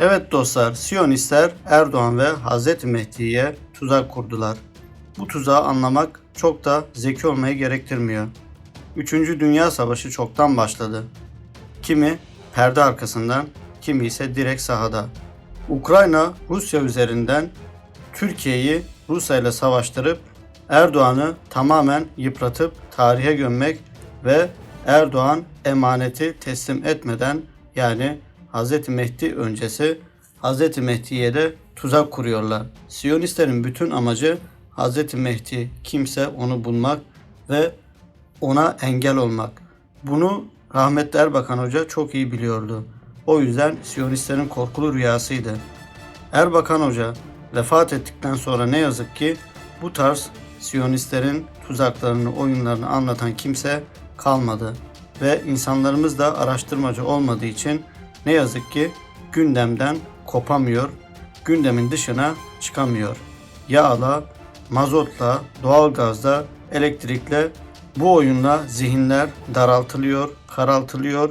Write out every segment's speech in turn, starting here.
Evet dostlar, Siyonistler Erdoğan ve Hazreti Mehdi'ye tuzak kurdular. Bu tuzağı anlamak çok da zeki olmayı gerektirmiyor. Üçüncü Dünya Savaşı çoktan başladı. Kimi perde arkasından, kimi ise direkt sahada. Ukrayna Rusya üzerinden Türkiye'yi Rusya ile savaştırıp Erdoğan'ı tamamen yıpratıp tarihe gömmek ve Erdoğan emaneti teslim etmeden yani Hz. Mehdi öncesi Hz. Mehdi'ye de tuzak kuruyorlar. Siyonistlerin bütün amacı Hz. Mehdi kimse onu bulmak ve ona engel olmak. Bunu rahmetli Erbakan Hoca çok iyi biliyordu. O yüzden Siyonistlerin korkulu rüyasıydı. Erbakan Hoca vefat ettikten sonra ne yazık ki bu tarz Siyonistlerin tuzaklarını, oyunlarını anlatan kimse kalmadı. Ve insanlarımız da araştırmacı olmadığı için ne yazık ki gündemden kopamıyor, gündemin dışına çıkamıyor. Yağla, mazotla, doğalgazla, elektrikle bu oyunla zihinler daraltılıyor, karaltılıyor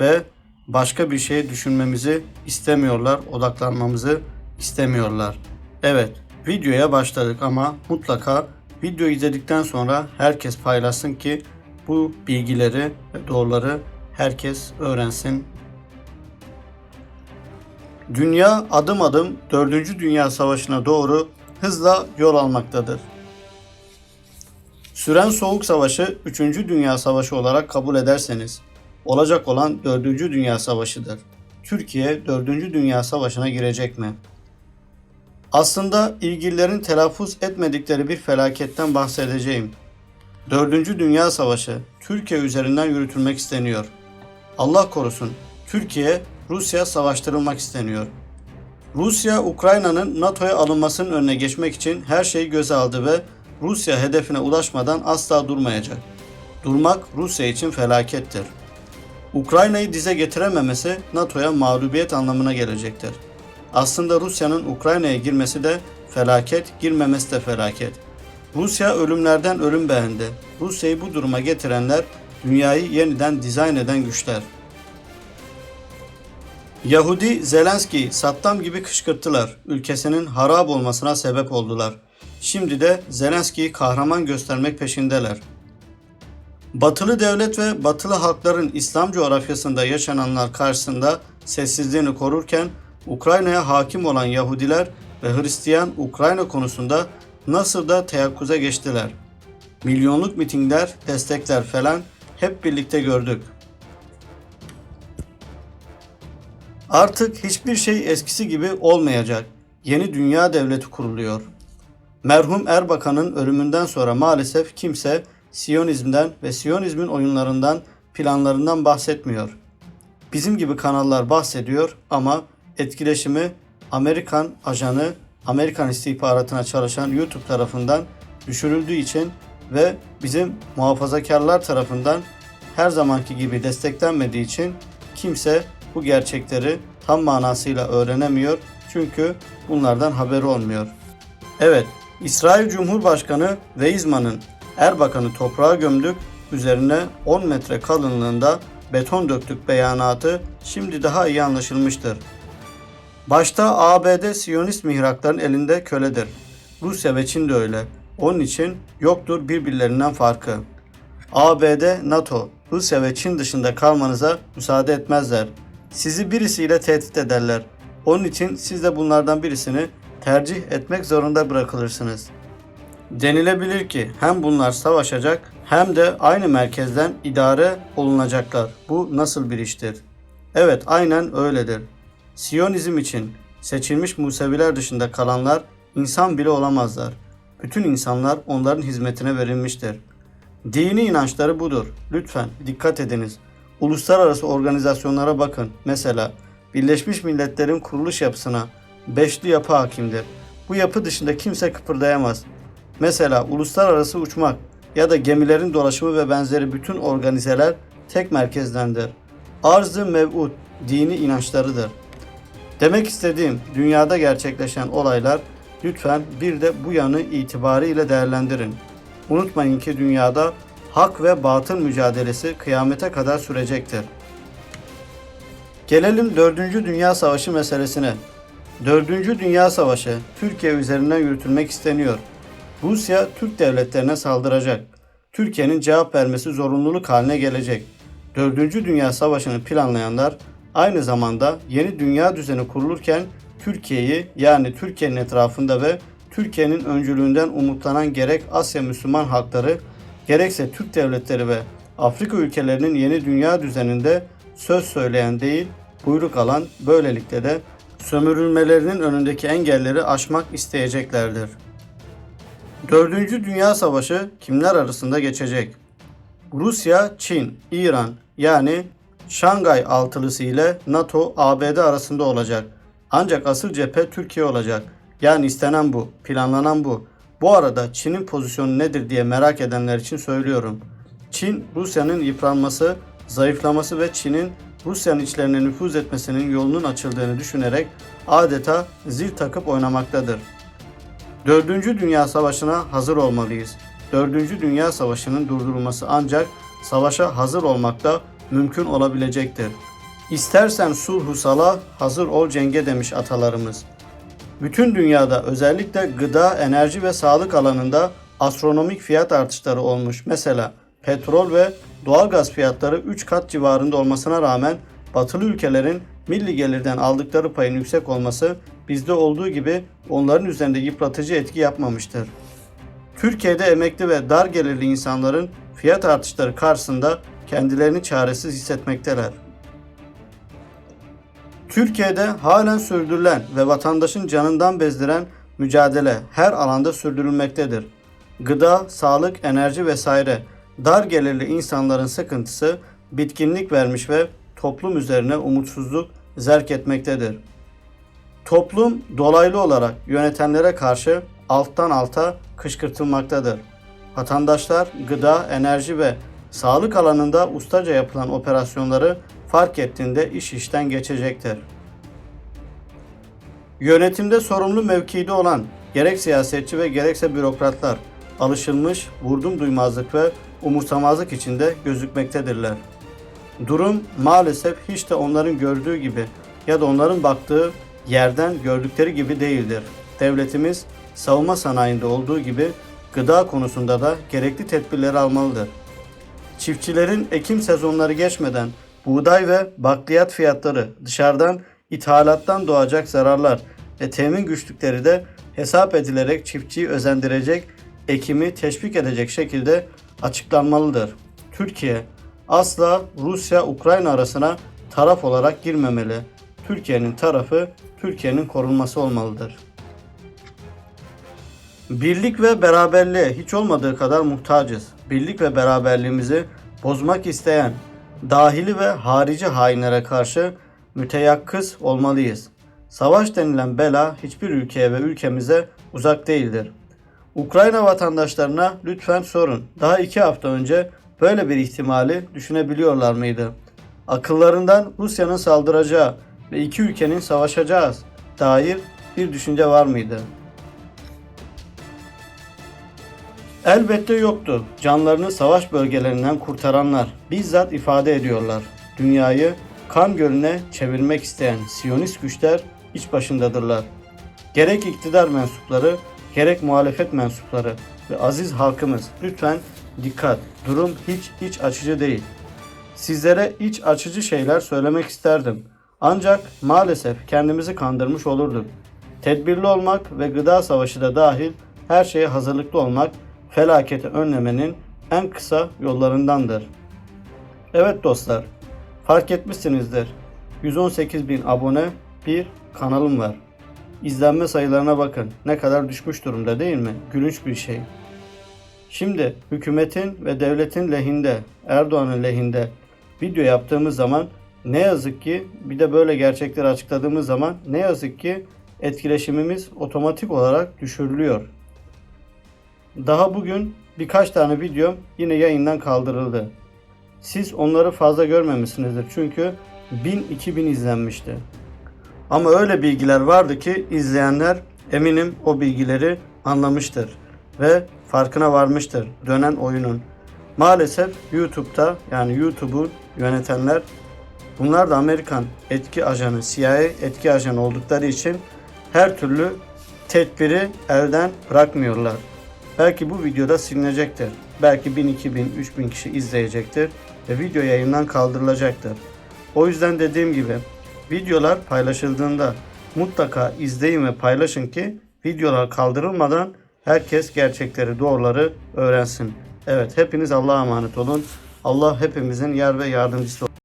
ve başka bir şey düşünmemizi istemiyorlar, odaklanmamızı istemiyorlar. Evet, videoya başladık ama mutlaka video izledikten sonra herkes paylaşsın ki bu bilgileri ve doğruları herkes öğrensin. Dünya adım adım 4. Dünya Savaşı'na doğru hızla yol almaktadır. Süren Soğuk Savaşı 3. Dünya Savaşı olarak kabul ederseniz olacak olan 4. Dünya Savaşı'dır. Türkiye 4. Dünya Savaşı'na girecek mi? Aslında ilgililerin telaffuz etmedikleri bir felaketten bahsedeceğim. 4. Dünya Savaşı Türkiye üzerinden yürütülmek isteniyor. Allah korusun Türkiye Rusya savaştırılmak isteniyor. Rusya Ukrayna'nın NATO'ya alınmasının önüne geçmek için her şeyi göze aldı ve Rusya hedefine ulaşmadan asla durmayacak. Durmak Rusya için felakettir. Ukrayna'yı dize getirememesi NATO'ya mağlubiyet anlamına gelecektir. Aslında Rusya'nın Ukrayna'ya girmesi de felaket, girmemesi de felaket. Rusya ölümlerden ölüm beğendi. Rusya'yı bu duruma getirenler dünyayı yeniden dizayn eden güçler. Yahudi Zelenski'yi Saddam gibi kışkırttılar. Ülkesinin harap olmasına sebep oldular. Şimdi de Zelenski'yi kahraman göstermek peşindeler. Batılı devlet ve batılı halkların İslam coğrafyasında yaşananlar karşısında sessizliğini korurken Ukrayna'ya hakim olan Yahudiler ve Hristiyan Ukrayna konusunda nasıl da teyakkuza geçtiler. Milyonluk mitingler, destekler falan hep birlikte gördük. Artık hiçbir şey eskisi gibi olmayacak. Yeni dünya devleti kuruluyor. Merhum Erbakan'ın ölümünden sonra maalesef kimse Siyonizmden ve Siyonizmin oyunlarından, planlarından bahsetmiyor. Bizim gibi kanallar bahsediyor ama etkileşimi Amerikan ajanı, Amerikan istihbaratına çalışan YouTube tarafından düşürüldüğü için ve bizim muhafazakarlar tarafından her zamanki gibi desteklenmediği için kimse bu gerçekleri tam manasıyla öğrenemiyor. Çünkü bunlardan haberi olmuyor. Evet, İsrail Cumhurbaşkanı Weizmann'ın Erbakan'ı toprağa gömdük, üzerine 10 metre kalınlığında beton döktük beyanatı şimdi daha iyi anlaşılmıştır. Başta ABD Siyonist mihrakların elinde köledir. Rusya ve Çin de öyle. Onun için yoktur birbirlerinden farkı. ABD, NATO, Rusya ve Çin dışında kalmanıza müsaade etmezler. Sizi birisiyle tehdit ederler. Onun için siz de bunlardan birisini tercih etmek zorunda bırakılırsınız. Denilebilir ki hem bunlar savaşacak hem de aynı merkezden idare olunacaklar. Bu nasıl bir iştir? Evet aynen öyledir. Siyonizm için seçilmiş Museviler dışında kalanlar insan bile olamazlar. Bütün insanlar onların hizmetine verilmiştir. Dini inançları budur. Lütfen dikkat ediniz. Uluslararası organizasyonlara bakın. Mesela Birleşmiş Milletler'in kuruluş yapısına beşli yapı hakimdir. Bu yapı dışında kimse kıpırdayamaz. Mesela uluslararası uçmak ya da gemilerin dolaşımı ve benzeri bütün organizeler tek merkezdendir. Arz-ı mev'ud dini inançlarıdır. Demek istediğim dünyada gerçekleşen olaylar lütfen bir de bu yanı itibariyle değerlendirin. Unutmayın ki dünyada hak ve batıl mücadelesi kıyamete kadar sürecektir. Gelelim 4. Dünya Savaşı meselesine. 4. Dünya Savaşı Türkiye üzerinden yürütülmek isteniyor. Rusya Türk devletlerine saldıracak. Türkiye'nin cevap vermesi zorunluluk haline gelecek. 4. Dünya Savaşı'nı planlayanlar aynı zamanda yeni dünya düzeni kurulurken Türkiye'yi yani Türkiye'nin etrafında ve Türkiye'nin öncülüğünden umutlanan gerek Asya Müslüman halkları gerekse Türk devletleri ve Afrika ülkelerinin yeni dünya düzeninde söz söyleyen değil, buyruk alan böylelikle de sömürülmelerinin önündeki engelleri aşmak isteyeceklerdir. Dördüncü Dünya Savaşı kimler arasında geçecek? Rusya, Çin, İran yani Şangay Altılısı ile NATO, ABD arasında olacak. Ancak asıl cephe Türkiye olacak. Yani istenen bu, planlanan bu. Bu arada Çin'in pozisyonu nedir diye merak edenler için söylüyorum. Çin, Rusya'nın yıpranması, zayıflaması ve Çin'in Rusya'nın içlerine nüfuz etmesinin yolunun açıldığını düşünerek adeta zil takıp oynamaktadır. Dördüncü Dünya Savaşı'na hazır olmalıyız. Dördüncü Dünya Savaşı'nın durdurulması ancak savaşa hazır olmakta mümkün olabilecektir. İstersen sulhu sala, hazır ol cenge demiş atalarımız. Bütün dünyada özellikle gıda, enerji ve sağlık alanında astronomik fiyat artışları olmuş. Mesela petrol ve doğalgaz fiyatları 3 kat civarında olmasına rağmen batılı ülkelerin milli gelirden aldıkları payın yüksek olması bizde olduğu gibi onların üzerinde yıpratıcı etki yapmamıştır. Türkiye'de emekli ve dar gelirli insanların fiyat artışları karşısında kendilerini çaresiz hissetmekteler. Türkiye'de halen sürdürülen ve vatandaşın canından bezdiren mücadele her alanda sürdürülmektedir. Gıda, sağlık, enerji vesaire dar gelirli insanların sıkıntısı bitkinlik vermiş ve toplum üzerine umutsuzluk zerk etmektedir. Toplum dolaylı olarak yönetenlere karşı alttan alta kışkırtılmaktadır. Vatandaşlar gıda, enerji ve sağlık alanında ustaca yapılan operasyonları fark ettiğinde iş işten geçecektir. Yönetimde sorumlu mevkide olan gerek siyasetçi ve gerekse bürokratlar alışılmış vurdum duymazlık ve umursamazlık içinde gözükmektedirler. Durum maalesef hiç de onların gördüğü gibi ya da onların baktığı yerden gördükleri gibi değildir. Devletimiz savunma sanayinde olduğu gibi gıda konusunda da gerekli tedbirleri almalıdır. Çiftçilerin ekim sezonları geçmeden buğday ve bakliyat fiyatları dışarıdan ithalattan doğacak zararlar ve temin güçlükleri de hesap edilerek çiftçiyi özendirecek, ekimi teşvik edecek şekilde açıklanmalıdır. Türkiye asla Rusya-Ukrayna arasına taraf olarak girmemeli. Türkiye'nin tarafı Türkiye'nin korunması olmalıdır. Birlik ve beraberliğe hiç olmadığı kadar muhtacız. Birlik ve beraberliğimizi bozmak isteyen dahili ve harici hainlere karşı müteyakkız olmalıyız. Savaş denilen bela hiçbir ülkeye ve ülkemize uzak değildir. Ukrayna vatandaşlarına lütfen sorun. Daha iki hafta önce böyle bir ihtimali düşünebiliyorlar mıydı? Akıllarından Rusya'nın saldıracağı ve iki ülkenin savaşacağı dair bir düşünce var mıydı? Elbette yoktu. Canlarını savaş bölgelerinden kurtaranlar bizzat ifade ediyorlar. Dünyayı kan gölüne çevirmek isteyen Siyonist güçler iç başındadırlar. Gerek iktidar mensupları, gerek muhalefet mensupları ve aziz halkımız lütfen dikkat. Durum hiç iç açıcı değil. Sizlere iç açıcı şeyler söylemek isterdim. Ancak maalesef kendimizi kandırmış olurduk. Tedbirli olmak ve gıda savaşı da dahil her şeye hazırlıklı olmak felaketi önlemenin en kısa yollarındandır. Evet dostlar, fark etmişsinizdir. 118 bin abone bir kanalım var. İzlenme sayılarına bakın. Ne kadar düşmüş durumda değil mi? Gülünç bir şey. Şimdi hükümetin ve devletin lehinde, Erdoğan'ın lehinde video yaptığımız zaman ne yazık ki bir de böyle gerçekleri açıkladığımız zaman ne yazık ki etkileşimimiz otomatik olarak düşürülüyor. Daha bugün birkaç tane videom yine yayından kaldırıldı. Siz onları fazla görmemişsinizdir çünkü 1000-2000 izlenmişti. Ama öyle bilgiler vardı ki izleyenler eminim o bilgileri anlamıştır ve farkına varmıştır dönen oyunun. Maalesef YouTube'da yani YouTube'u yönetenler Bunlar da Amerikan etki ajanı, CIA etki ajanı oldukları için her türlü tedbiri elden bırakmıyorlar. Belki bu videoda silinecektir. Belki 1000, 2000, 3000 kişi izleyecektir ve video yayından kaldırılacaktır. O yüzden dediğim gibi videolar paylaşıldığında mutlaka izleyin ve paylaşın ki videolar kaldırılmadan herkes gerçekleri, doğruları öğrensin. Evet hepiniz Allah'a emanet olun. Allah hepimizin yar ve yardımcısı olsun.